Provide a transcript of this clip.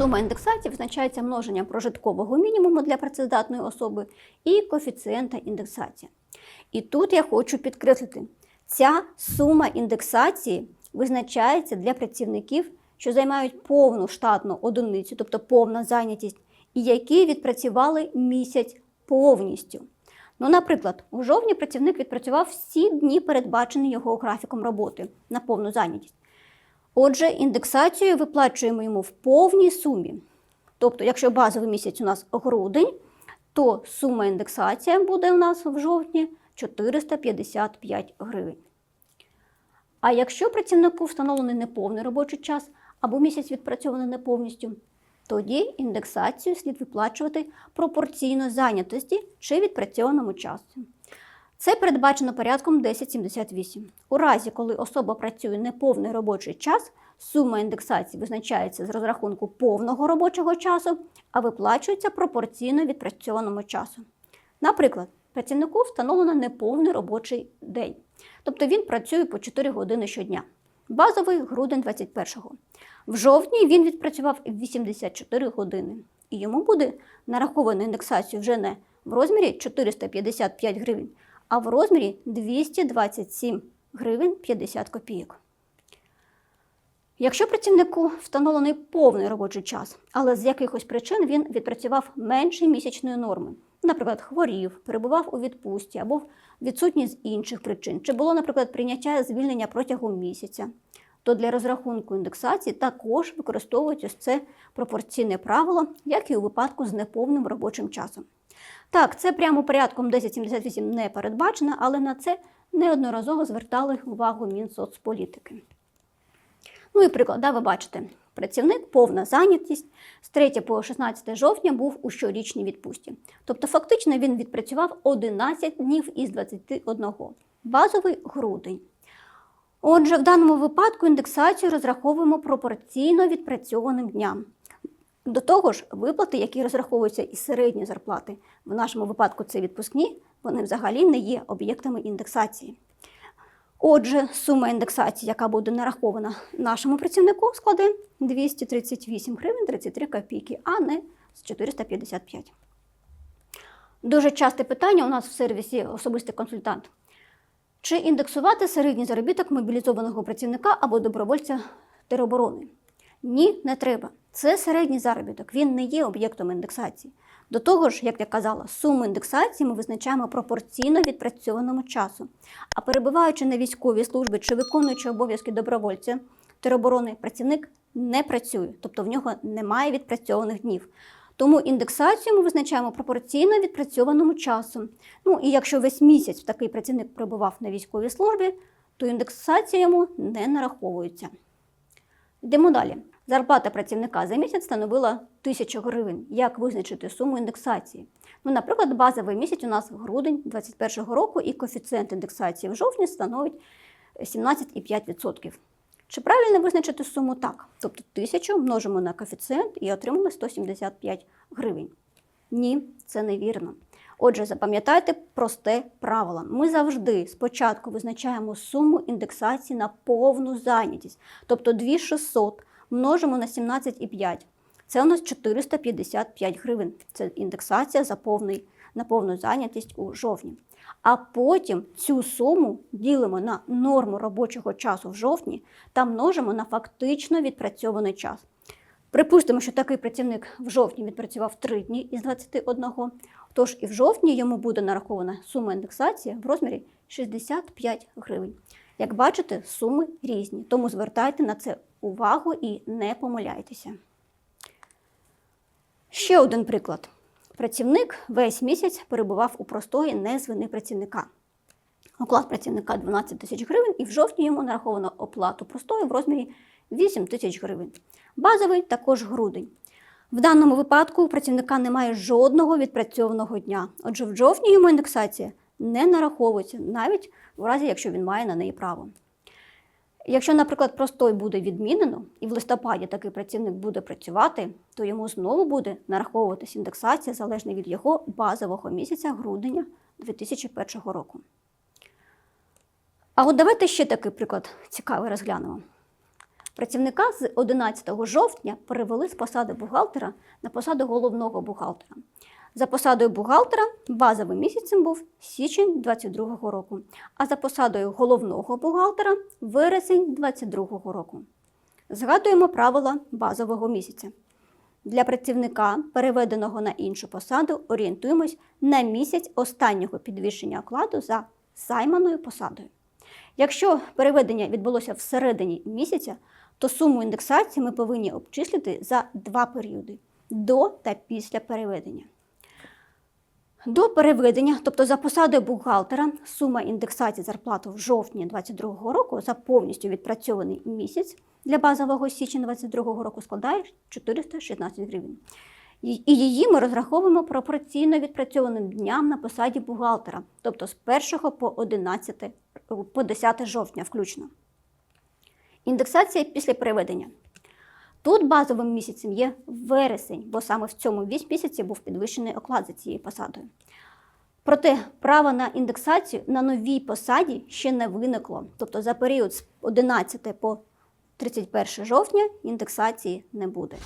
Сума індексації визначається множенням прожиткового мінімуму для працездатної особи і коефіцієнта індексації. І тут я хочу підкреслити, ця сума індексації визначається для працівників, що займають повну штатну одиницю, тобто повна зайнятість, і які відпрацювали місяць повністю. Ну, наприклад, у жовтні працівник відпрацював всі дні, передбачені його графіком роботи на повну зайнятість. Отже, індексацію виплачуємо йому в повній сумі. Тобто, якщо базовий місяць у нас грудень, то сума індексації буде у нас в жовтні 455 гривень. А якщо працівнику встановлений неповний робочий час або місяць відпрацьований не повністю, тоді індексацію слід виплачувати пропорційно зайнятості чи відпрацьованому часу. Це передбачено порядком 1078. У разі, коли особа працює неповний робочий час, сума індексації визначається з розрахунку повного робочого часу, а виплачується пропорційно відпрацьованому часу. Наприклад, працівнику встановлено неповний робочий день, тобто він працює по 4 години щодня. Базовий грудень 21-го. В жовтні він відпрацював 84 години, і йому буде нараховано індексацію вже не в розмірі 455 гривень, а в розмірі 227 гривень 50 копійок. Якщо працівнику встановлений повний робочий час, але з якихось причин він відпрацював менше місячної норми, наприклад, хворів, перебував у відпустці або відсутній з інших причин, чи було, наприклад, прийняття звільнення протягом місяця, то для розрахунку індексації також використовують ось це пропорційне правило, як і у випадку з неповним робочим часом. Так, це прямо порядком 1078 не передбачено, але на це неодноразово звертали увагу Мінсоцполітики. Ну і приклад, да, ви бачите, працівник повна зайнятість з 3 по 16 жовтня був у щорічній відпустці. Тобто, фактично він відпрацював 11 днів із 21. Базовий грудень. Отже, в даному випадку індексацію розраховуємо пропорційно відпрацьованим дням. До того ж, виплати, які розраховуються із середньої зарплати, в нашому випадку це відпускні, вони взагалі не є об'єктами індексації. Отже, сума індексації, яка буде нарахована нашому працівнику, складе 238 гривень 33 копійки, а не з 455. Дуже часте питання у нас в сервісі особистий консультант. Чи індексувати середній заробіток мобілізованого працівника або добровольця тероборони? Ні, не треба. Це середній заробіток, він не є об'єктом індексації. До того ж, як я казала, суму індексації ми визначаємо пропорційно відпрацьованому часу. А перебуваючи на військовій службі чи виконуючи обов'язки добровольця тероборони, працівник не працює, тобто в нього немає відпрацьованих днів. Тому індексацію ми визначаємо пропорційно відпрацьованому часу. Ну і якщо весь місяць такий працівник перебував на військовій службі, то індексація йому не нараховується. Йдемо далі. Зарплата працівника за місяць становила 1000 гривень. Як визначити суму індексації? Ну, наприклад, базовий місяць у нас грудень 2021 року і коефіцієнт індексації в жовтні становить 17,5%. Чи правильно визначити суму так? Тобто 1000 множимо на коефіцієнт і отримали 175 гривень. Ні, це невірно. Отже, запам'ятайте просте правило. Ми завжди спочатку визначаємо суму індексації на повну зайнятість, тобто 2600 множимо на 17,5. Це у нас 455 гривень. Це індексація за повний, на повну зайнятість у жовтні. А потім цю суму ділимо на норму робочого часу в жовтні та множимо на фактично відпрацьований час. Припустимо, що такий працівник в жовтні відпрацював 3 дні із 21, тож і в жовтні йому буде нарахована сума індексації в розмірі 65 гривень. Як бачите, суми різні, тому звертайте на це увагу і не помиляйтеся. Ще один приклад. Працівник весь місяць перебував у простої не з вини працівника. Оклад працівника 12 тисяч гривень, і в жовтні йому нараховано оплату простою в розмірі 8 тисяч гривень. Базовий також грудень. В даному випадку у працівника немає жодного відпрацьованого дня. Отже, в жовтні йому індексація не нараховується, навіть в разі, якщо він має на неї право. Якщо, наприклад, простой буде відмінено, і в листопаді такий працівник буде працювати, то йому знову буде нараховуватись індексація залежно від його базового місяця грудня 2001 року. А от давайте ще такий приклад цікавий розглянемо. Працівника з 11 жовтня перевели з посади бухгалтера на посаду головного бухгалтера. За посадою бухгалтера базовим місяцем був січень 22 року, а за посадою головного бухгалтера вересень 22 року. Згадуємо правила базового місяця. Для працівника, переведеного на іншу посаду, орієнтуємось на місяць останнього підвищення окладу за займаною посадою. Якщо переведення відбулося всередині місяця, то суму індексації ми повинні обчислити за два періоди до та після переведення. До переведення, тобто за посадою бухгалтера, сума індексації зарплати в жовтні 2022 року за повністю відпрацьований місяць для базового січня 2022 року складає 416 гривень. І її ми розраховуємо пропорційно відпрацьованим дням на посаді бухгалтера, тобто з 1 по 11, по 10 жовтня включно. Індексація після переведення. Тут базовим місяцем є вересень, бо саме в цьому місяці був підвищений оклад за цією посадою. Проте право на індексацію на новій посаді ще не виникло. Тобто за період з 11 по 31 жовтня індексації не буде.